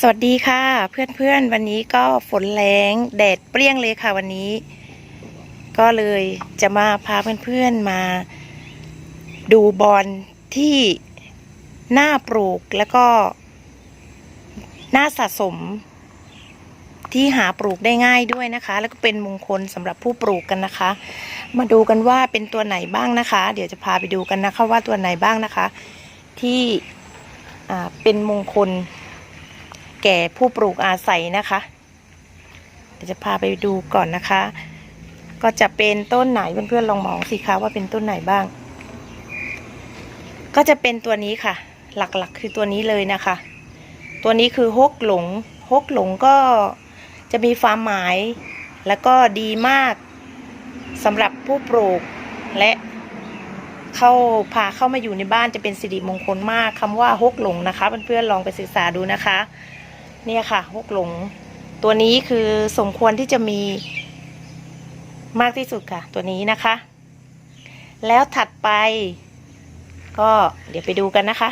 สวัสดีค่ะ เพื่อนๆ วันนี้ก็ฝนแรงแดดเปรี้ยงเลยค่ะวันนี้ ก็เลยจะมาพาเพื่อนๆมาดูบอลที่หน่าปลูกแล้วก็หน่าสะสม ที่หาปลูกได้ง่ายด้วยนะคะ แล้วก็เป็นมงคลสำหรับผู้ปลูกกันนะคะ มาดูกันว่าเป็นตัวไหนบ้างนะคะ เดี๋ยวจะพาไปดูกันนะคะว่าตัวไหนบ้างนะคะ ที่อ่าเป็นมงคล แก่ผู้ปลูกอาศัยนะคะเดี๋ยวจะพาไปดูก่อนนะคะ ก็จะเป็นต้นไหนเพื่อนๆลองมองสิคะว่าเป็นต้นไหนบ้าง ก็จะเป็นตัวนี้ค่ะ หลักๆคือตัวนี้เลยนะคะ ตัวนี้คือฮกหลงฮกหลงก็จะมีความหมาย แล้วก็ดีมากสำหรับผู้ปลูกและเข้าพาเข้ามาอยู่ในบ้านจะเป็นสิริมงคลมากคำว่าฮกหลงนะคะเพื่อนๆลองไปศึกษาดูนะคะ เนี่ยค่ะฮกหลง ตัวนี้คือสมควรที่จะมีมากที่สุดค่ะ ตัวนี้นะคะ แล้วถัดไป ก็เดี๋ยวไปดูกันนะคะ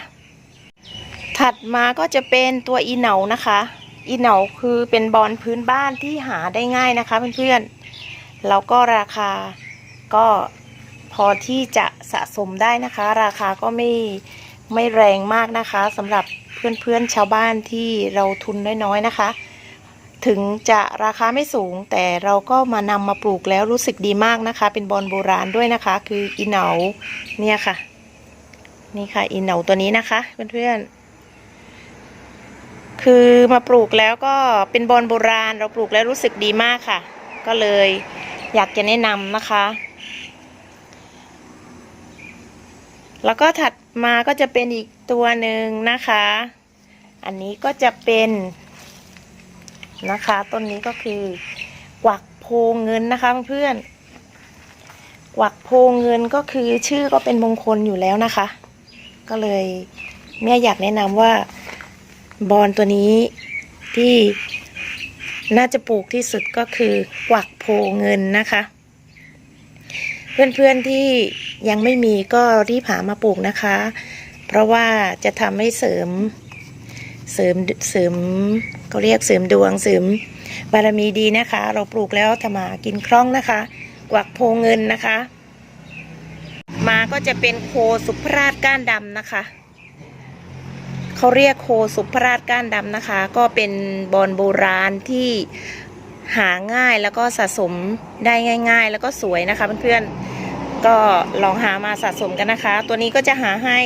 ถัดมาก็จะเป็นตัวอีเหนานะคะ อีเหนาคือเป็นบอลพื้นบ้านที่หาได้ง่ายนะคะเพื่อนๆแล้วก็ราคาก็พอที่จะสะสมได้นะคะ ราคาก็ไม่ไม่แรงมากนะคะสำหรับ เพื่อนๆชาวบ้านที่เราทุนน้อยๆนะคะ ถึงจะราคาไม่สูง แต่เราก็มานำมาปลูกแล้วรู้สึกดีมากนะคะ เป็นบอลโบราณด้วยนะคะ คืออีเหนาเนี่ยค่ะ นี่ค่ะอีเหนาตัวนี้นะคะเพื่อนๆคือมาปลูกแล้วก็เป็นบอลโบราณ เราปลูกแล้วรู้สึกดีมากค่ะ ก็เลยอยากจะแนะนำนะคะ แล้วก็ถัดมาก็จะเป็นอีก ตัวหนึ่งนะคะ อันนี้ก็จะเป็นนะคะ ต้นนี้ก็คือกวักโพเงินนะคะเพื่อนกวักโพเงินก็คือชื่อก็เป็นมงคลอยู่แล้วนะคะ ก็เลยแม่อยากแนะนำว่าบอลตัวนี้ที่น่าจะปลูกที่สุดก็คือกวักโพเงินนะคะ เพื่อนๆที่ยังไม่มีก็รีบหามาปลูกนะคะ เพราะว่าจะทำให้เสริมเสริมเสริมเขาเรียกเสริมดวงเสริมบารมีดีนะคะ เราปลูกแล้วทำมากินคล่องนะคะ กวักโพเงินนะคะ มาก็จะเป็นโคสุภราชก้านดำนะคะเขาเรียกโคสุภราชก้านดำนะคะ ก็เป็นบอนโบราณที่หาง่ายแล้วก็สะสมได้ง่าย ๆ แล้วก็สวยนะคะเพื่อนๆก็ลองหามาสะสมกันนะคะ ตัวนี้ก็จะหาให้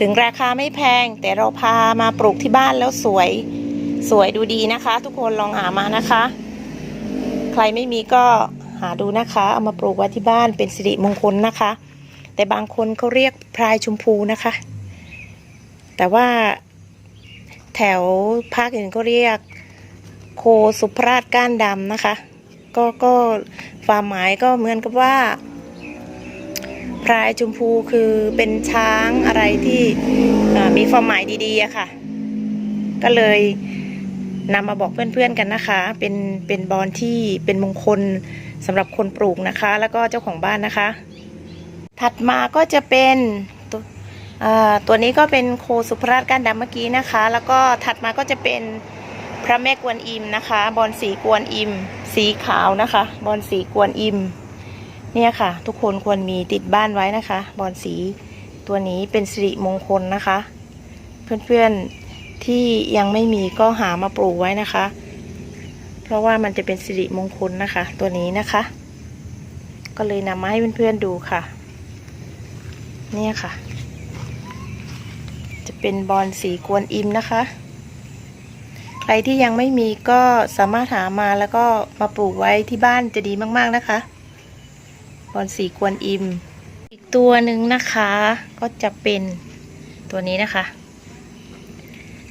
ถึงราคาไม่แพงแต่เราพามาปลูกที่บ้านแล้วสวย สวยดูดีนะคะ ทุกคนลองหามานะคะ ใครไม่มีก็หาดูนะคะ เอามาปลูกไว้ที่บ้านเป็นสิริมงคลนะคะ แต่บางคนเขาเรียกพรายชมพูนะคะ แต่ว่าแถวภาคอื่นก็เรียกโคสุภราชก้านดำนะคะ ก็ก็ความหมายก็เหมือนกับว่า พรายชมพูคือเป็นช้างอะไรที่มีความหมายดีๆอะค่ะ ก็เลยนำมาบอกเพื่อนๆกันนะคะ เป็นเป็นบอลที่เป็นมงคลสำหรับคนปลูกนะคะ แล้วก็เจ้าของบ้านนะคะ ถัดมาก็จะเป็นตัวตัวนี้ก็เป็นโคสุภราชก้านดำเมื่อกี้นะคะ แล้วก็ถัดมาก็จะเป็นพระแม่กวนอิมนะคะ บอลสีกวนอิม สีขาวนะคะ บอลสีกวนอิม เนี่ยค่ะ ทุกคนควรมีติดบ้านไว้นะคะ บอลสีตัวนี้เป็นสิริมงคลนะคะ เพื่อนๆที่ยังไม่มีก็หามาปลูกไว้นะคะ เพราะว่ามันจะเป็นสิริมงคลนะคะ ตัวนี้นะคะ ก็เลยนำมาให้เพื่อนๆดูค่ะ เนี่ยค่ะ จะเป็นบอลสีกวนอิมนะคะใครที่ยังไม่มีก็สามารถหามาแล้วก็มาปลูกไว้ที่บ้านจะดีมาก ๆ นะคะ บอลสีกวนอิม อีกตัวหนึ่งนะคะก็จะเป็นตัวนี้นะคะ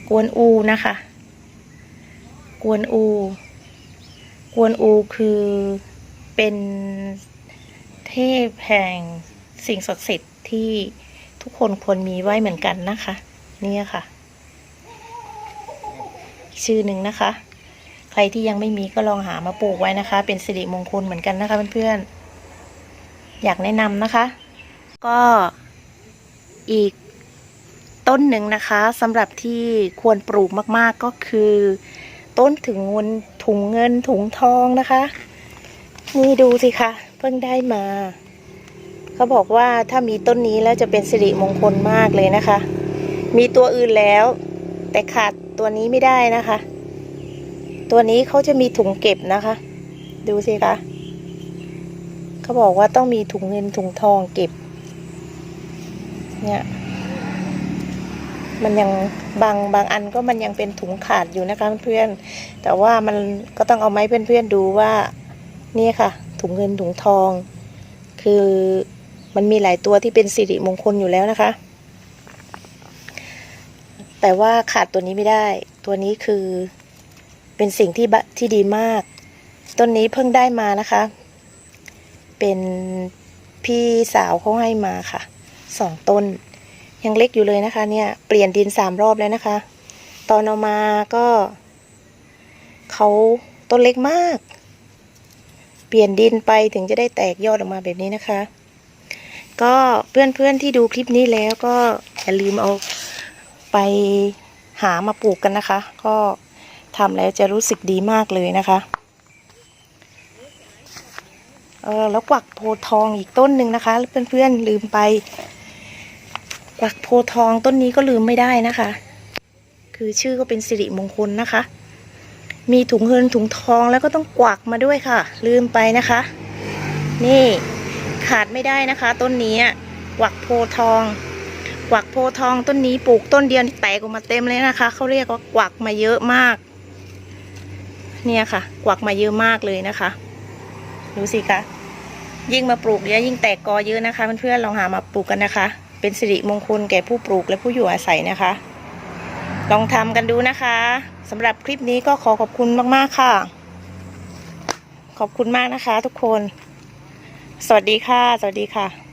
กวนอูนะคะ กวนอู กวนอูคือเป็นเทพแห่งสิ่งศักดิ์สิทธิ์ที่ทุกคนควรมีไว้เหมือนกันนะคะเนี่ยค่ะ ชื่อหนึ่งนะคะ ใครที่ยังไม่มีก็ลองหามาปลูกไว้นะคะ เป็นสิริมงคลเหมือนกันนะคะเพื่อนๆ อยากแนะนำนะคะ ก็อีกต้นหนึ่งนะคะสำหรับที่ควรปลูกมากๆก็คือ ต้นถึงเงินถุงเงินถุงทองนะคะ นี่ดูสิคะเพิ่งได้มาเขาบอกว่าถ้ามีต้นนี้แล้วจะเป็นสิริมงคลมากเลยนะคะ มีตัวอื่นแล้ว แต่ขาดตัวนี้ไม่ได้นะคะ ตัวนี้เขาจะมีถุงเก็บนะคะ ดูสิคะ เขาบอกว่าต้องมีถุงเงินถุงทองเก็บ เนี่ย มันยังบางบางอันก็มันยังเป็นถุงขาดอยู่นะคะเพื่อนๆแต่ว่ามันก็ต้องเอาไม้เพื่อนๆดูว่า นี่ค่ะ ถุงเงินถุงทอง คือมันมีหลายตัวที่เป็นสิริมงคลอยู่แล้วนะคะ แต่ว่าขาดตัวนี้ไม่ได้ ตัวนี้คือเป็นสิ่งที่บะที่ดีมาก ต้นนี้เพิ่งได้มานะคะ เป็นพี่สาวเขาให้มาค่ะสองต้น ยังเล็กอยู่เลยนะคะ เนี่ยเปลี่ยนดินสามรอบแล้วนะคะ ตอนเอามาก็เขาต้นเล็กมาก เปลี่ยนดินไปถึงจะได้แตกยอดออกมาแบบนี้นะคะ ก็เพื่อนๆที่ดูคลิปนี้แล้วก็อย่าลืมเอาไปหามาปลูกกันนะคะ ก็ทำแล้วจะรู้สึกดีมากเลยนะคะ เออแล้วกวักโพทองอีกต้นหนึ่งนะคะเพื่อนๆลืมไป กวักโพทองต้นนี้ก็ลืมไม่ได้นะคะ คือชื่อก็เป็นสิริมงคลนะคะ มีถุงเงินถุงทองแล้วก็ต้องกวักมาด้วยค่ะ ลืมไปนะคะ นี่ขาดไม่ได้นะคะ ต้นนี้อะกวักโพทองกวักโพทองต้นนี้ปลูกต้นเดียวนี่แตกออกมาเต็มเลยนะคะเขาเรียกว่ากวักมาเยอะมาก เนี่ยค่ะ กวักมาเยอะมากเลยนะคะ ดูสิคะ ยิ่งมาปลูกเยอะยิ่งแตกกอเยอะนะคะเพื่อนๆลองหามาปลูกกันนะคะ เป็นสิริมงคลแก่ผู้ปลูกและผู้อยู่อาศัยนะคะ ลองทำกันดูนะคะสำหรับคลิปนี้ก็ขอขอบคุณมากๆค่ะ ขอบคุณมากนะคะ ทุกคน สวัสดีค่ะ สวัสดีค่ะ